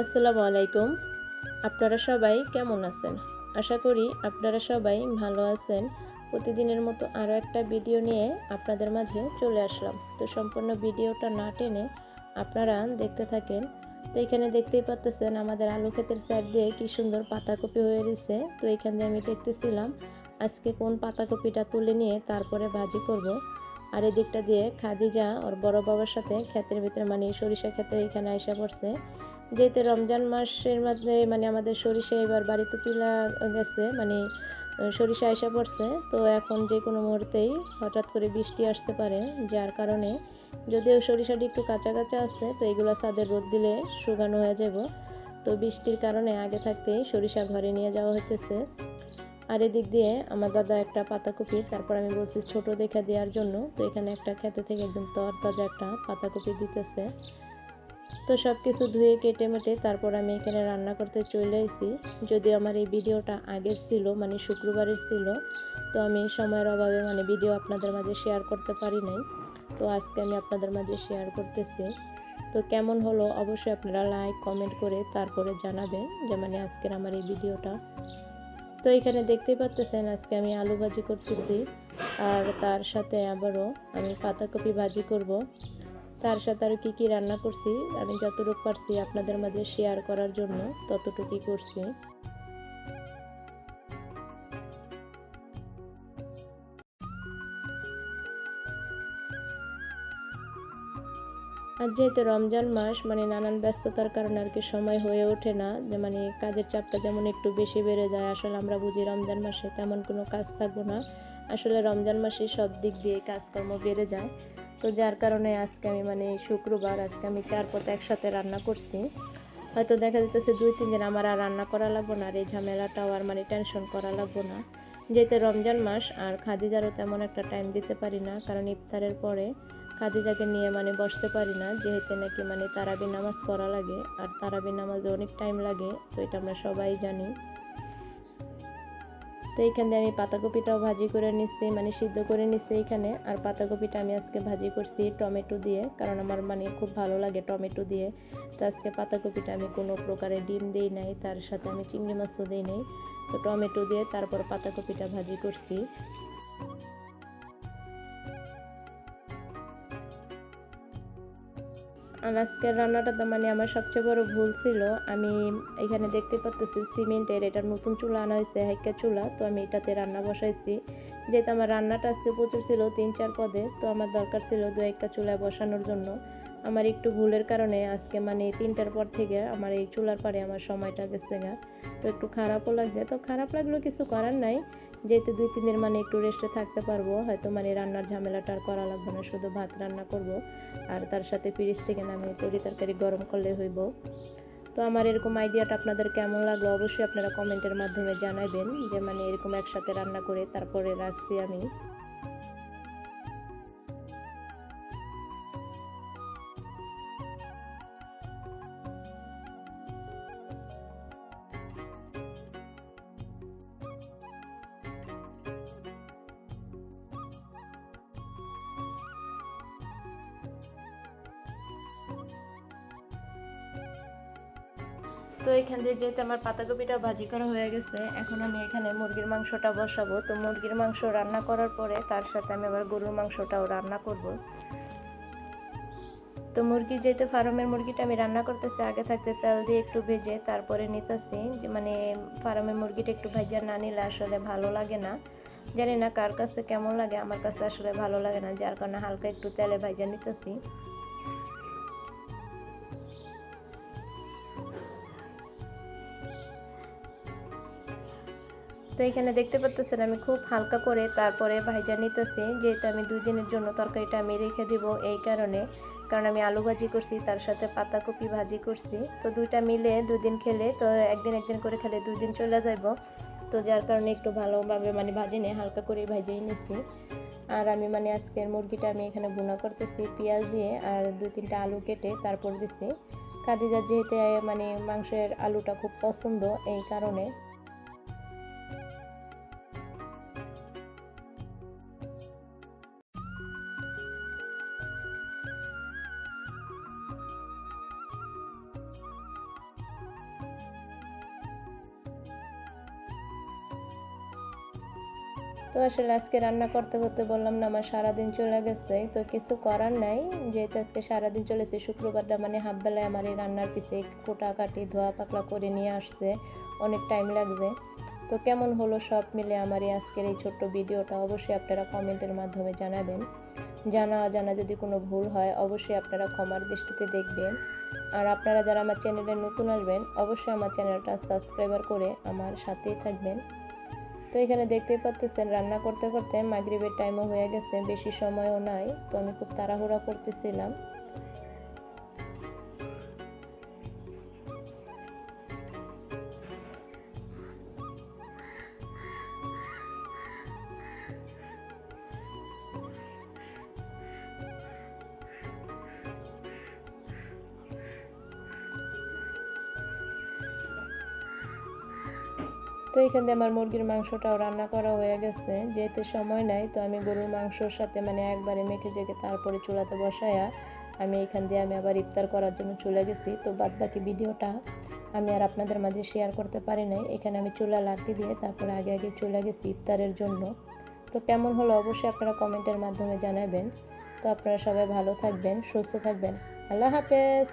আসসালামু আলাইকুম। আপনারা সবাই কেমন আছেন? আশা করি আপনারা সবাই ভালো আছেন। প্রতিদিনের মতো আরও একটা ভিডিও নিয়ে আপনাদের মাঝে চলে আসলাম। তো সম্পূর্ণ ভিডিওটা না টেনে আপনারা দেখতে থাকেন। তো এখানে দেখতেই পাচ্তেছেন আমাদের আলু ক্ষেতের সাইড দিয়ে কি সুন্দর পাতাকপি হয়ে রয়েছে। তো এখান দিয়ে আমি দেখতেছিলাম আজকে কোন পাতাকপিটা তুলে নিয়ে তারপরে ভাজি করব। আর এদিকটা দিয়ে খাদিজা, ওর বড় বাবার সাথে ক্ষেতের ভিতরে মানে সরিষা ক্ষেতের এখানে আসা পড়ছে। যেহেতু রমজান মাসের মধ্যে মানে আমাদের সরিষা এবার বাড়িতে তুলা গেছে মানে সরিষা এসে পড়ছে, তো এখন যে কোনো মুহূর্তেই হঠাৎ করে বৃষ্টি আসতে পারে, যার কারণে যদিও সরিষাটি একটু কাঁচা কাঁচা আছে, তো এগুলো ছাদের রোদ দিলে শুকানো হয়ে যাব। তো বৃষ্টির কারণে আগে থাকতেই সরিষা ঘরে নিয়ে যাওয়া হইতেছে। আর এদিক দিয়ে আমার দাদা একটা পাতাকপি, তারপর আমি বলছি ছোট দেখা দেওয়ার জন্য, তো এখানে একটা খেতে থেকে একদম তরতাজা একটা পাতাকপি দিতেছে। তো সব কিছু ধুয়ে কেটে মেটে তারপর আমি এখানে রান্না করতে চলে এসেছি যদি আমার এই ভিডিওটা আগের ছিল মানে শুক্রবারের ছিল, তো আমি সময়ের অভাবে মানে ভিডিও আপনাদের মাঝে শেয়ার করতে পারি নাই। তো আজকে আমি আপনাদের মাঝে শেয়ার করতেছি। তো কেমন হলো? অবশ্যই আপনারা লাইক কমেন্ট করে তারপরে জানাবেন যে মানে আজকের আমার এই ভিডিওটা। তো এখানে দেখতেই পাচ্তেছেন আজকে আমি আলু ভাজি করতেছি, আর তার সাথে আবারও আমি পাতাকপি ভাজি করব। তার সাথে আর কি কি রান্না করছি, আমি যতটুকু পারছি আপনাদের মাঝে শেয়ার করার জন্য ততটুকুই করছি। আর যেহেতু রমজান মাস মানে নানান ব্যস্ততার কারণে আর কি সময় হয়ে ওঠে না, যে মানে কাজের চাপটা যেমন একটু বেশি বেড়ে যায়, আসলে আমরা বুঝি রমজান মাসে তেমন কোনো কাজ থাকব না। আসলে রমজান মাসে সব দিক দিয়ে কাজকর্ম বেড়ে যায়। তো যার কারণে আজকে আমি মানে শুক্রবার আজকে আমি চার পথ একসাথে রান্না করছি। হয়তো দেখা যাচ্ছে দুই, তিন দিন আমার আর রান্না করা লাগবো না আর এই ঝামেলাটাও আর মানে টেনশন করা লাগবো না। যেহেতু রমজান মাস, আর খাদিজারও তেমন একটা টাইম দিতে পারি না, কারণ ইফতারের পরে খাদিজাকে নিয়ে মানে বসতে পারি না, যেহেতু নাকি মানে তারাবি নামাজ পড়া লাগে, আর তারাবি নামাজে অনেক টাইম লাগে, তো এটা আমরা সবাই জানি। তো এইখানে আমি পাতাকপিটাও ভাজি করে নিচ্ছি মানে সিদ্ধ করে নিচ্ছি এখানে। আর পাতাকপিটা আমি আজকে ভাজি করছি টমেটো দিয়ে, কারণ আমার মানে খুব ভালো লাগে টমেটো দিয়ে। তো আজকে পাতাকপিটা আমি কোনো প্রকারে ডিম দিই নাই, তার সাথে আমি চিংড়ি মাছও দিই নাই। তো টমেটো দিয়ে তারপর পাতাকপিটা ভাজি করছি। আর আজকের রান্নাটা তো মানে আমার সবচেয়ে বড় ভুল ছিল। আমি এখানে দেখতে পাচ্তেছি সিমেন্টের এটা নতুন চুলা আনা হয়েছে, হাইকা চুলা। তো আমি এটাতে রান্না বসাইছি। যেহেতু আমার রান্নাটা আজকে প্রচুর ছিল, তিন চার পদে, তো আমার দরকার ছিল দু একটা চুলায় বসানোর জন্য। আমার একটু ভুলের কারণে আজকে মানে তিনটার পর থেকে আমার এই চুলার পারে আমার সময়টা গেছে না। তো একটু খারাপও লাগছে। তো খারাপ লাগলেও কিছু করার নাই। যেহেতু দুই, তিন দিন মানে একটু রেস্টে থাকতে পারব, হয়তো মানে রান্নার ঝামেলাটা আর করা লাগবে না, শুধু ভাত রান্না করব। আর তার সাথে ফ্রিজ থেকে নামিয়ে তরি তরকারি গরম করলে হইব। তো আমার এরকম আইডিয়াটা আপনাদের কেমন লাগল অবশ্যই আপনারা কমেন্টের মাধ্যমে জানাবেন, যে মানে এরকম একসাথে রান্না করে তারপরে রাখছি আমি। তো এখান থেকে যেহেতু আমার পাতাকপিটা ভাজি করা হয়ে গেছে, এখন আমি এখানে মুরগির মাংসটা বসাবো। তো মুরগির মাংস রান্না করার পরে তার সাথে আমি আবার গরুর মাংসটাও রান্না করব। তো মুরগি যেহেতু ফার্মের মুরগিটা আমি রান্না করতেছি, আগে থাকতে তেল দিয়ে একটু ভেজে তারপরে নিতেছি। মানে ফার্মের মুরগিটা একটু ভাজা না নিলে আসলে ভালো লাগে না। জানি না কার কাছে কেমন লাগে, আমার কাছে আসলে ভালো লাগে না, যার কারণে হালকা একটু তেলে ভাজা নিতেছি। তো এখানে দেখতে পাচ্ছেন আমি খুব হালকা করে তারপরে ভাইজা নিতেছি, যেহেতু আমি দুই দিনের জন্য তরকারিটা আমি রেখে দিব এই কারণে। কারণ আমি আলু ভাজি করছি, তার সাথে পাতাকপি ভাজি করছি। তো দুইটা মিলে দুই দিন খেলে, তো একদিন একদিন করে খেলে দুই দিন চলে যাব তো যার কারণে একটু ভালোভাবে মানে ভাজি নিয়ে হালকা করে ভাজিয়ে নিছি। আর আমি মানে আজকের মুরগিটা আমি এখানে ভুনা করতেছি পেঁয়াজ দিয়ে, আর দুই তিনটা আলু কেটে তারপর দিছি। খাদিজার যেহেতু মানে মাংসের আলুটা খুব পছন্দ এই কারণে। তো আসলে আজকে রান্না করতে করতে বললাম না, আমার সারাদিন চলে গেছে। তো কিছু করার নাই, যেহেতু আজকে সারাদিন চলেছে, শুক্রবারটা মানে হাফ বেলায় আমার এই রান্নার পিছে কোটা কাটি ধোয়া পাকলা করে নিয়ে আসতে অনেক টাইম লাগবে। তো কেমন হলো সব মিলে আমার এই আজকের এই ছোট্ট ভিডিওটা অবশ্যই আপনারা কমেন্টের মাধ্যমে জানাবেন। জানা অজানা যদি কোনো ভুল হয়, অবশ্যই আপনারা ক্ষমার দৃষ্টিতে দেখবেন। আর আপনারা যারা আমার চ্যানেলে নতুন আসবেন, অবশ্যই আমার চ্যানেলটা সাবস্ক্রাইবার করে আমার সাথেই থাকবেন। তো এখানে দেখতেই পাচ্ছেন রান্না করতে করতে মাগরিবের টাইমও হয়ে গেছে, বেশি সময়ও নাই, তো আমি খুব তাড়াহুড়া করতেছিলাম। তো এখান দিয়ে আমার মুরগির মাংসটাও রান্না করা হয়ে গেছে। যেহেতু সময় নাই, তো আমি গরুর মাংসর সাথে মানে একবারে মেখে জেগে তারপরে চুলাতে বসায়া আমি এখান দিয়ে আমি আবার ইফতার করার জন্য চলে গেছি। তো বাদ বাকি ভিডিওটা আমি আর আপনাদের মাঝে শেয়ার করতে পারি নাই। এখানে আমি চুলা লাগিয়ে দিয়ে তারপরে আগে আগে চলে গেছি ইফতারের জন্য। তো কেমন হলো অবশ্যই আপনারা কমেন্টের মাধ্যমে জানাবেন। তো আপনারা সবাই ভালো থাকবেন, সুস্থ থাকবেন। আল্লাহ হাফেজ।